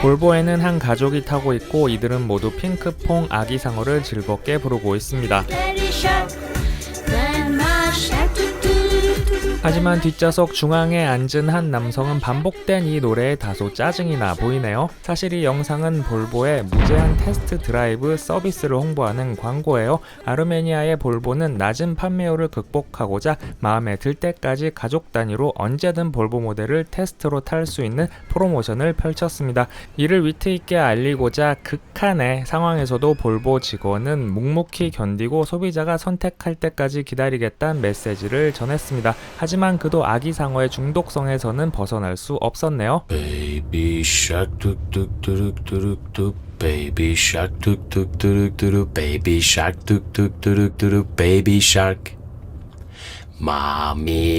볼보에는 한 가족이 타고 있고 이들은 모두 핑크퐁 아기 상어를 즐겁게 부르고 있습니다. Shark grandma 하지만 뒷좌석 중앙에 앉은 한 남성은 반복된 이 노래에 다소 짜증이 나 보이네요. 사실 이 영상은 볼보의 무제한 테스트 드라이브 서비스를 홍보하는 광고예요. 아르메니아의 볼보는 낮은 판매율을 극복하고자 마음에 들 때까지 가족 단위로 언제든 볼보 모델을 테스트로 탈 수 있는 프로모션을 펼쳤습니다. 이를 위트 있게 알리고자 극한의 상황에서도 볼보 직원은 묵묵히 견디고 소비자가 선택할 때까지 기다리겠다는 메시지를 전했습니다. 하지만 그도 아기 상어의 중독성에서는 벗어날 수 없었네요. Baby shark doo baby shark doo baby shark doo baby shark mommy